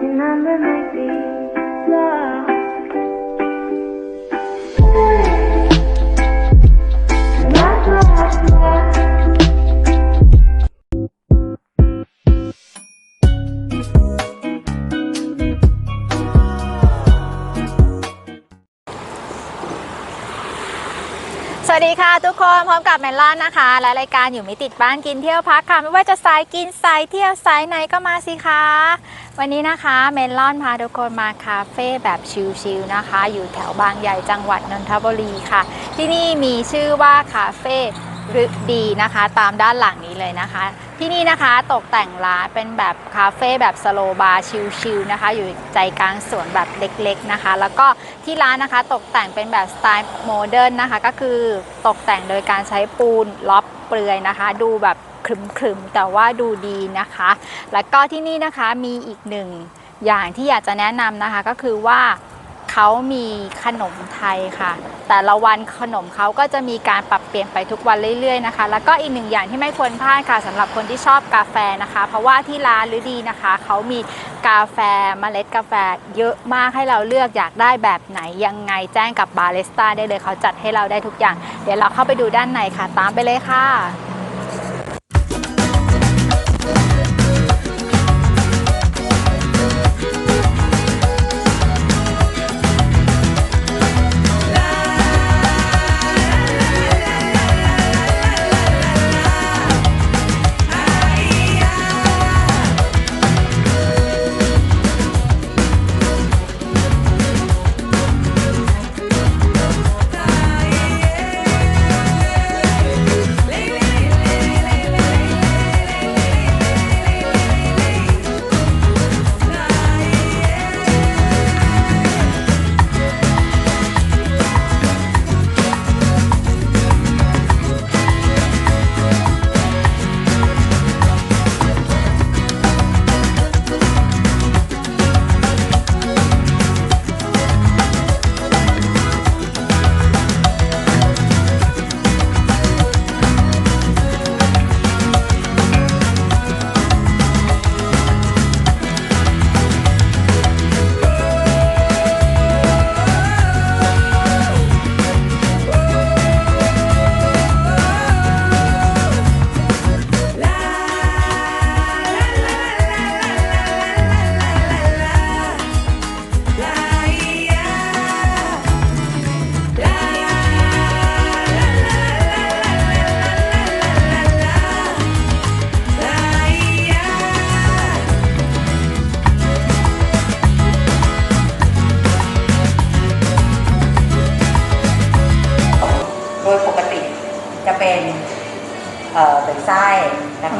Remember my feet, love. วัสดีค่ะทุกคนพร้อมกับแมนล่านะคะ และรายการอยู่มิติดบ้านกินเที่ยวพักค่ะ ไม่ว่าจะสายกินสายเที่ยวสายไหนก็มาสิคะวันนี้นะคะเมลอนพาทุกคนมาคาเฟ่แบบชิลๆนะคะ อยู่แถวบางใหญ่จังหวัดนนทบุรีค่ะ ที่นี่มีชื่อว่าคาเฟ่รึดีนะคะ ตามด้านหลังนี้เลยนะคะ ที่นี่นะคะตกแต่งร้านเป็นแบบคาเฟ่แบบสโลบาร์ชิลๆนะคะ อยู่ใจกลางสวนแบบเล็กๆนะคะ แล้วก็ที่ร้านนะคะตกแต่งเป็นแบบสไตล์โมเดิร์นนะคะ ก็คือตกแต่งโดยการใช้ปูนล็อบเปลือยนะคะ ดูแบบครึมๆแต่ว่าดูดีนะคะ แล้วก็ที่นี่นะคะมีอีกหนึ่งอย่างที่อยากจะแนะนำนะคะก็คือว่า เขามีขนมไทยค่ะ แต่ละวันขนมเขาก็จะมีการปรับเปลี่ยนไปทุกวันเรื่อยๆนะคะ แล้วก็อีกหนึ่งอย่างที่ไม่ควรพลาดค่ะสำหรับคนที่ชอบกาแฟนะคะ เพราะว่าที่ร้านหรือดีนะคะเขามีกาแฟเมล็ดกาแฟเยอะมากให้เราเลือกอยากได้แบบไหนยังไงแจ้งกับบาริสต้าได้เลยเขาจัดให้เราได้ทุกอย่าง เดี๋ยวเราเข้าไปดูด้านในค่ะ ตามไปเลยค่ะ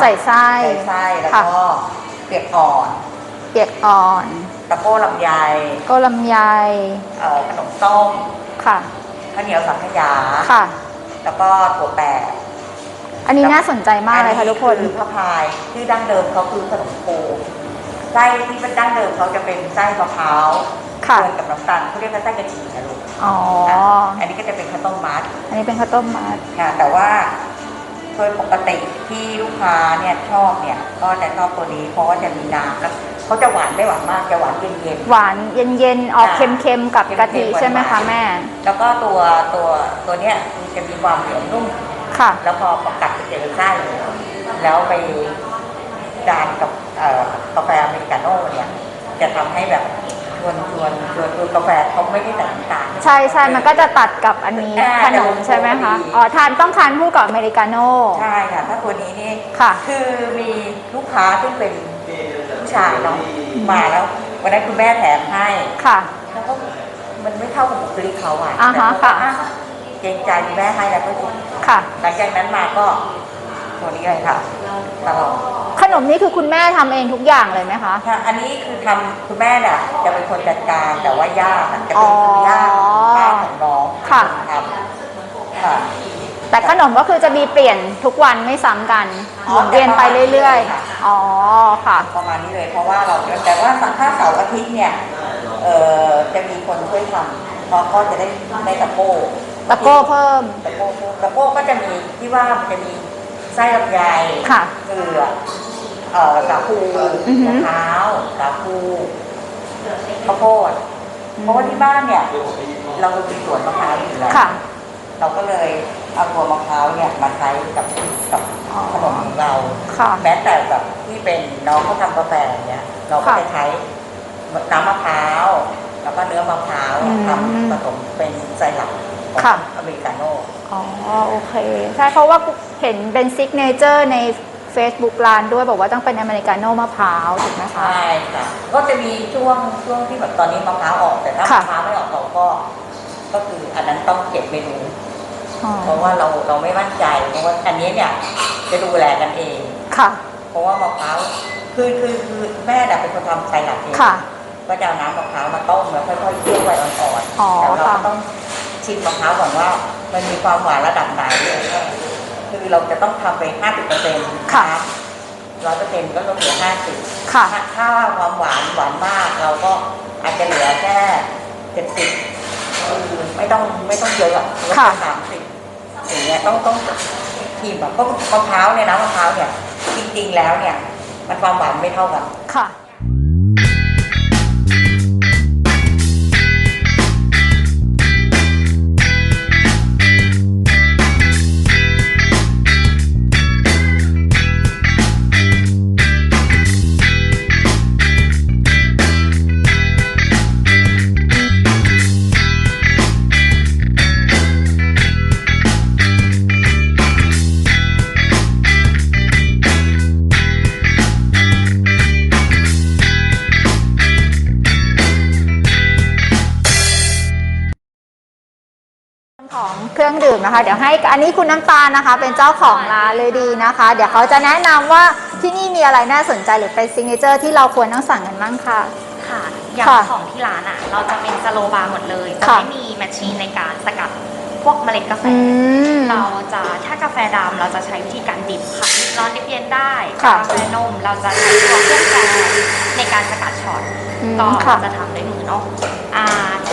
ใส่ไส้ใส่ไส้แล้วค่ะก็เปียกอ่อนเปียกอ่อนตะโก้ลำไยก็ลำไยเอ่อขนมต้มค่ะ ข้าวเหนียวสังขยา ค่ะ แล้วก็ถั่วแปะอันนี้น่าสนใจมากเลยค่ะทุกคนคือพระพายที่ดั้งเดิมเขาคือขนมโคไส้ที่เป็นดั้งเดิมเขาจะเป็นไส้มะพร้าวค่ะรวมกับน้ำตาลเขาเรียกว่าไส้กะทินะลูกอ๋อ อันนี้ก็จะเป็นข้าวต้มมัด อันนี้เป็นข้าวต้มมัด ค่ะแต่ว่าโดยปกติที่ลูกค้าเนี่ยชอบเนี่ยก็จะชอบตัวนี้เพราะว่าจะมีน้ำแล้วเขาจะหวานไม่หวานมากจะหวานเย็นหวานเย็นๆ ออกค่ะเค็มๆ กับกะทิเค็มๆใช่ไหมคะหวานๆแม่ๆแล้วก็ตัวตัวตัวเนี้ยมันจะมีความเหนียวนุ่ม ค่ะ แล้วพอประกัดไปเจอไส้แล้วไปจานกับเอ่อกาแฟอเมริกาโน่เนี่ยจะทำให้แบบ ชวนชวนชวนชวนกาแฟเขาไม่ได้ใส่น้ำตาล ใช่ใช่มันก็จะตัดกับอันนี้อ่าขนมใช่ไหมคะดี อ๋อทานต้องทานคู่กับอเมริกาโน่ ใช่ค่ะ ถ้าตัวนี้นี่ค่ะ คือมีลูกค้าซึ่งเป็นผู้ชายเนาะมาแล้ววันนั้นคุณแม่แถมให้ ค่ะ แล้วก็มันไม่เข้ากับบุคลิกเขาอะอ่าฮะแต่เขาก็ค่ะ เกรงใจคุณแม่ให้แล้วก็จริงค่ะ หลังจากนั้นมาก็ ตัวนี้เลยค่ะตลอดขนมนี่คือคุณแม่ทำเองทุกอย่างเลยไหมคะ ค่ะอันนี้คือทำคุณแม่น่ะจะเป็นคนจัดการแต่ว่าย่าน่ะจะอ๋เป็อนคุณย่าป้าของน้องค่ะ ทำค่ะ แต่ขนมก็คือจะมีเปลี่ยนทุกวันไม่ซ้ำกันหอ๋อมุนเวียนไปเรื่อยค่ะๆอ๋อค่ะ ประมาณนี้เลยเพราะว่าเราแต่ว่าถ้าเสาร์อาทิตย์เนี่ยเอ่อจะมีคนช่วยทำเพราะก็จะได้ได้ตะโก้ตะโก้เพิ่ม ตะโก้ตะโก้ก็จะมีที่ว่ามันจะมี ไส้ลำไยค่ะเกลือเอ่อสาคูอือหือมะพร้าวสาคูข้าวโพดเพราะว่าที่บ้านเนี่ย เรามีสวนมะพร้าวอยู่แล้วค่ะ เราก็เลยเอาตัวมะพร้าวเนี่ยมาใช้กับกับอ๋อ ขนมของเรา ค่ะ แม้แต่แบบที่เป็นน้องเขาทำกาแฟเนี่ยเราก็ค่ะจะใช้น้ำมะพร้าวแล้วก็เนื้อมะพร้าวอืม ทำผสมเป็นไซรัป ของค่ะ อเมริกาโน่อ๋อโอเค ใช่เพราะว่าเห็นเป็นซิกเนเจอร์ใน Facebook ร้านด้วยบอกว่าต้องเป็นอเมริกาโน่มะพร้าวถูกไหมคะ ใช่ค่ะก็จะมีช่วงช่วงที่แบบตอนนี้มะพร้าวออกแต่ถ้าค่ะมะพร้าวไม่ออกเราก็ ก็คืออันนั้นต้องเก็บเมนู อ๋อเพราะว่าเราเราไม่มั่นใจเพราะว่าอันนี้เนี่ยจะดูแลกันเอง ค่ะ เพราะว่ามะพร้าวคือคือคือแม่น่ะเป็นคนทำไซรัปเองค่ะ ก็จะเอาน้ำมะพร้าวมาต้มแล้วค่อยๆเคี่ยวไว้อ่อนอ๋อๆแล้วเราค่ะก็ต้อง ชิมมะพร้าวก่อนว่า มันมีความหวานระดับไหนคือเราจะต้องทำไป 50เปอร์เซ็นต์ค่ะร้อยเปอร์เซ็นต์ก็ลดเหลือ50ค่ะ ถ้าถ้าความหวานหวานมากเราก็อาจจะเหลือแค่70คือไม่ต้องไม่ต้องเยอะอะลดค่ะสามสิบอย่างเงี้ยต้องต้องทีมแบบก็มะพร้าวเนี่ยนะมะพร้าวเนี่ยจริงๆแล้วเนี่ย มันความหวานไม่เท่ากันค่ะ ของเครื่องดื่มนะคะ เดี๋ยวให้อันนี้คุณน้ำตาลนะคะ เป็นเจ้าของร้านเลยดีนะคะ เดี๋ยวเขาจะแนะนำว่าที่นี่มีอะไรน่าสนใจหรือเป็นซิงเกิลที่เราควรต้องสั่งกันบ้างค่ะ ค่ะอย่างค่ะของที่ร้านอะ เราจะเป็นสโลบาร์หมดเลยจะค่ะ ไม่มีแมชชีนในการสกัดพวกเมล็ดกาแฟ อืม เราจะถ้ากาแฟดำเราจะใช้วิธีการดิบค่ะดิบร้อนดิบเย็นได้ค่ะ กาแฟนมเราจะใช้ตัวเครื่องแปรในการสกัดช็อตอืมก็ค่ะจะทำด้วยมือเนาะอ่า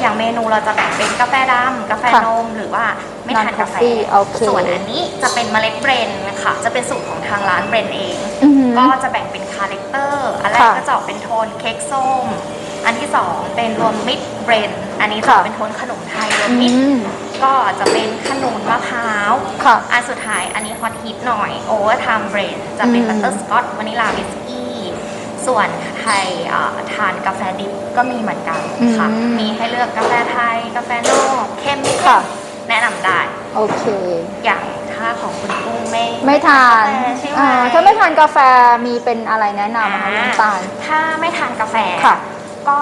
อย่างเมนูเราจะแบ่งเป็นกาแฟดำกาแฟค่ะนม หรือว่าไม่ทานกาแฟ Non-coffee โอเคส่วนอันนี้จะเป็นเมล็ดเบรนด์ค่ะ จะเป็นสูตรของทางร้านเบรนด์เอง อือหือก็จะแบ่งเป็นคาแรคเตอร์ อันแรกค่ะก็จะออกเป็นโทนเค้กส้ม อันที่สองเป็นรวมมิตรเบรนอันนี้จะค่ะ เป็นโทนขนมไทยรวมอืมิตรมก็จะเป็นขนุนมะพร้าว ค่ะ อันสุดท้ายอันนี้ฮอตฮิตหน่อยโอเวอร์ไทม์เบรนจะเป็นอืม บัตเตอร์สกอตวานิลาวิสกี้ ส่วนไทยอ่าทานกาแฟดิบก็มีเหมือนกันค่ะ อืม มีให้เลือกกาแฟไทย กาแฟนอกเข้มไม่เข้ค่ะ มแนะนำได้ โอเค อย่างถ้าของคุณกุ้งไม่ ไม่ทานกาแฟใช่ไหม อ่าถ้าไม่ทานกาแฟมีเป็นอะไรแนะนำนะคะคุณน้ำตาล ถ้าไม่ทานกาแฟ ค่ะ ก็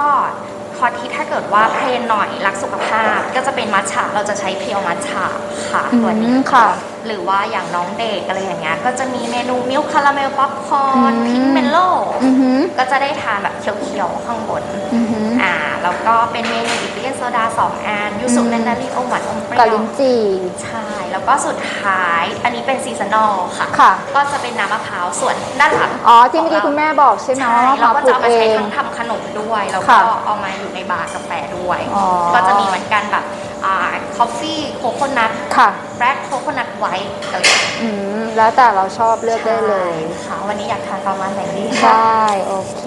คอที่ถ้าเกิดว่าเพลนหน่อยรักสุขภาพ ก็จะเป็นมัทฉะเราจะใช้เพียวมัทฉะค่ะอืมตัวนี้ค่ะ หรือว่าอย่างน้องเด็กอะไรอย่างเงี้ยก็จะมีเมนูมิลคาราเมลป๊อปคอร์นอืมพิงเมลโล่อือหือก็จะได้ทานแบบเขียวๆข้างบนอือหืออ่าแล้วก็เป็นเมนูอิตาเลียนโซดาสองอันยูสุอืมเนนดารี่อมหวานอมเปรี้กะยลิวนจี่ใช่แล้วก็สุดท้ายอันนี้เป็นซีซันอลค่ะค่ะ ก็จะเป็นน้ำมะพร้าวส่วนด้านหลังอ๋อที่เมื่อกี้คุณแม่บอกใช่ไหมใช่ว่ามะพเราร้าวก็ปลูจะกเอามาเอใช้งทั้งทำข นมด้วยแล้วค่ะก็เอามาอยู่ในบาร์กาแฟด้วย อ๋อ ก็จะมีเหมือนกันแบบอ่าคอฟฟี่โคโคนัทค่ะ แบล็คโคโคนัทไวท์อะไรอย่างเงี้ยอืม แล้วแต่เราชอบเลือกได้เลยใช่ค่ะวันนี้อยากทานประมาณไหนดีไดคะ้โอเค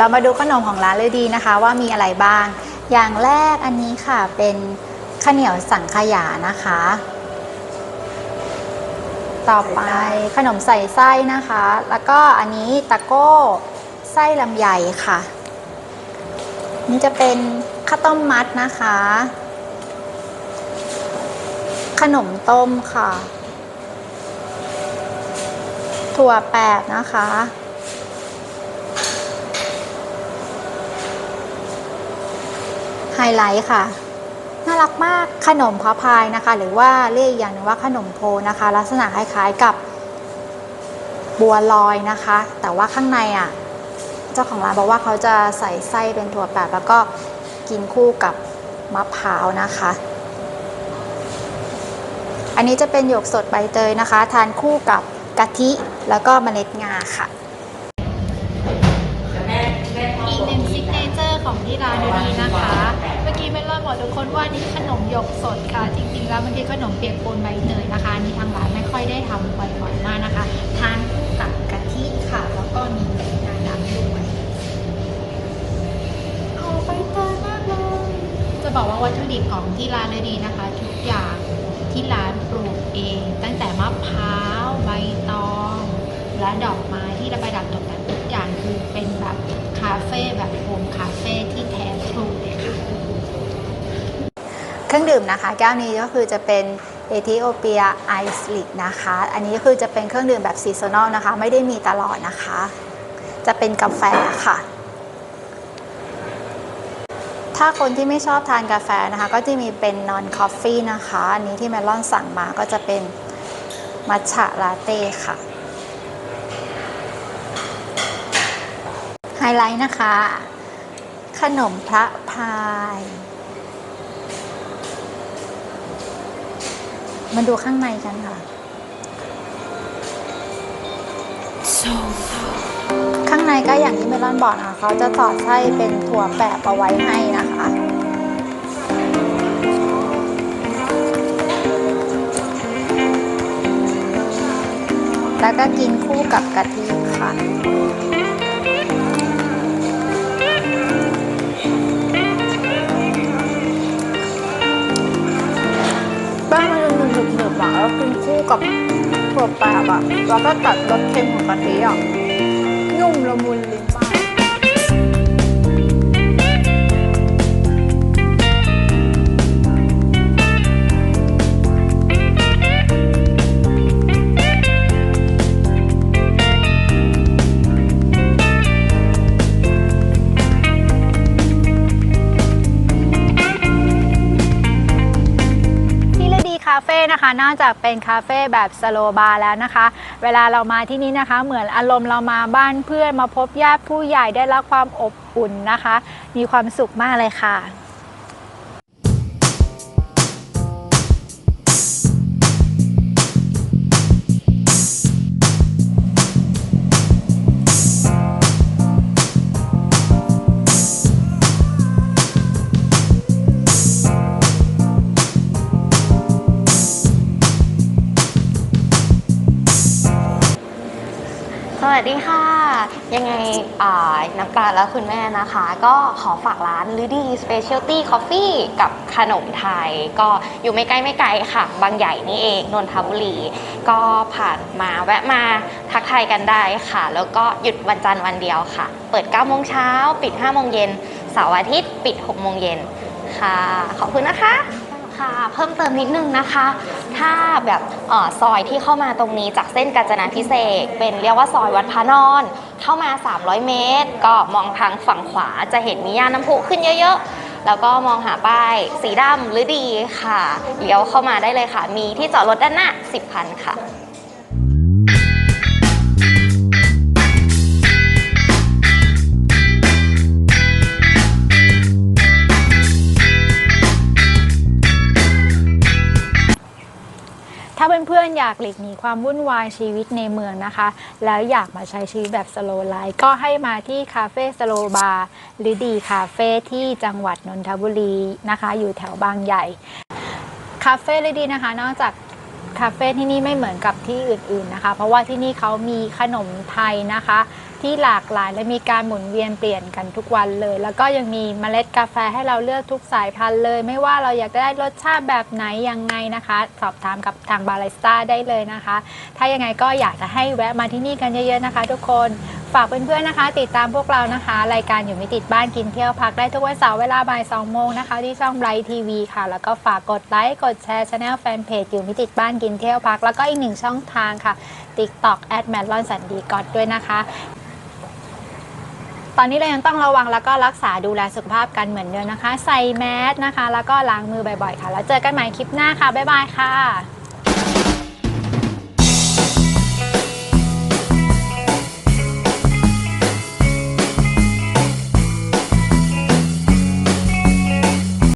เรามาดูขนมของร้านเลยดีนะคะ ว่ามีอะไรบ้าง อย่างแรกอันนี้ค่ะเป็นข้าวเหนียวสังขยานะคะตต่อไปขนมใส่ไส้นะคะ แล้วก็อันนี้ตะโก้ไส้ลำไยค่ะ นี่จะเป็นข้าวต้มมัดนะคะ ขนมต้มค่ะ ถั่วแปบนะคะ ไฮไลท์ค่ะ น่ารักมากขนมพะพายนะคะ หรือว่าเรียกอีกอย่างหนึงว่าขนมโพนะคะ ลักษณะคล้ายๆกับบัวลอยนะคะ แต่ว่าข้างในอะเจ้าของร้านบอกว่าเขาจะใส่ไส้เป็นถั่วแปบแล้วก็กินคู่กับมะพร้าวนะคะ อันนี้จะเป็นหยกสดใบเตยนะคะ ทานคู่กับกะทิแล้วก็เมล็ดงาค่ะอีกหนึ่งซิกเนเจอร์ของที่ร้านดูดีนะคะ มื่อกี้เมลอนบอกทุกคนว่านี่ขนมหยกสดค่ะ จริงๆ แล้วมันคือขนมเปียกปูนใบเตยนะคะนี่ทางร้านไม่ค่อยได้ทำบ่อยๆมากนะคะ ทานคู่กับกะทิค่ะ แล้วก็มีงาดำด้วยเอาใบเตยมากเลย จะบอกว่าวัตถุดิบของที่ร้านเลยดีนะคะ ทุกอย่างที่ร้านปลูกเอง ตั้งแต่มะพร้าวใบตองและดอกไม้ที่ระประดับตกแต่งทุกอย่างคือเป็นแบบคาเฟ่แบบโฮมคาเฟ่ที่แท้ทรูเลยค่ะ เครื่องดื่มนะคะ แก้วนี้ก็คือจะเป็นเอธิโอเปียไอซ์ลิกนะคะ อันนี้ก็คือจะเป็นเครื่องดื่มแบบซีซันอลนะคะ ไม่ได้มีตลอดนะคะ จะเป็นกาแฟค่ะ ถ้าคนที่ไม่ชอบทานกาแฟนะคะ ก็จะมีเป็นนอนคอฟฟี่นะคะ อันนี้ที่เมลอนสั่งมาก็จะเป็นมัทฉะลาเต้ค่ะไฮไลท์นะคะ ขนมพระพาย มาดูข้างในกันค่ะ ข้างในก็อย่างที่เมลอนบอกนะคะเขาจะสอดไส้เป็นถั่วแปบเอาไว้ให้นะคะแล้วก็กินคู่กับกะทิค่ะ กินคู่กับถั่วแปบอะแล้วก็ตัดรสเค็มของกะทิอะนุ่มละมุนลิ้น นะคะ นอกจากเป็นคาเฟ่แบบสโลบาร์แล้วนะคะ เวลาเรามาที่นี่นะคะ เหมือนอารมณ์เรามาบ้านเพื่อนมาพบญาติผู้ใหญ่ได้รับความอบอุ่นนะคะ มีความสุขมากเลยค่ะ วัสดีค่ะ ยังไงอ่าน้ำตาลและคุณแม่นะคะ ก็ขอฝากร้าน l ิดี้ Specialty Coffee กับขนมไทย ก็อยู่ไม่ใกลไม่ไกลค่ะ บางใหญ่นี่เองนนทบุรี ก็ผ่านมาแวะมาทักทายกันได้ค่ะ แล้วก็หยุดวันจันทร์วันเดียวค่ะ เปิด9โมงเช้า ปิด5โมงเย็นเสาร์อาทิตย์ ปิด6โมงเย็นค่ะ ขอบคุณนะคะ ค่ะเพิ่มเติมนิดนึงนะคะ ถ้าแบบออซอยที่เข้ามาตรงนี้จากเส้นกาญจนาพิเศษเป็นเรียกว่าซอยวัดพระนอน เข้ามา 300 เมตร ก็มองทางฝั่งขวาจะเห็นมีย่านน้ำพุขึ้นเยอะๆ แล้วก็มองหาป้ายสีดำหรือดีค่ะเลี้ยวเข้ามาได้เลยค่ะ มีที่จอดรถด้านหน้า 10คันค่ะ เพื่อนๆอยากหลีกหนีความวุ่นวายชีวิตในเมืองนะคะ แล้วอยากมาใช้ชีวิตแบบสโลไลฟ์ก็ให้มาที่คาเฟ่สโลบาร์หรือดีคาเฟ่ที่จังหวัดนนทบุรีนะคะ อยู่แถวบางใหญ่ คาเฟ่เลยดีนะคะ นอกจากคาเฟ่ที่นี่ไม่เหมือนกับที่อื่นๆนะคะ เพราะว่าที่นี่เขามีขนมไทยนะคะ ที่หลากหลายและมีการหมุนเวียนเปลี่ยนกันทุกวันเลย แล้วก็ยังมีเมล็ดกาแฟให้เราเลือกทุกสายพันธุ์เลย ไม่ว่าเราอยากได้รสชาติแบบไหนยังไงนะคะ สอบถามกับทางบาริสต้าได้เลยนะคะ ถ้ายังไงก็อยากจะให้แวะมาที่นี่กันเยอะๆนะคะ ทุกคนฝากเพื่อนๆนะคะ ติดตามพวกเรานะคะ รายการอยู่ไม่ติดบ้านกินเที่ยวพักได้ทุกวันเสาร์เวลาบ่าย2โมงนะคะ ที่ช่องไบรท์ทีวีค่ะ แล้วก็ฝากกดไลค์กดแชร์ช anel แฟนเพจอยู่ไม่ติดบ้านกินเที่ยวพัก แล้วก็อีกหนึ่งช่องทางค่ะ TikTok แอดแมทลอนสันดีกอดด้วยนะคะ อนนี้เรายังต้องระวังแล้วก็รักษาดูแลสุขภาพกันเหมือนเดิมนะคะ ใส่แมสนะคะ แล้วก็ล้างมือบ่อยๆค่ะ แล้วเจอกันใหม่คลิปหน้าค่ะ บ๊ายบายค่ะ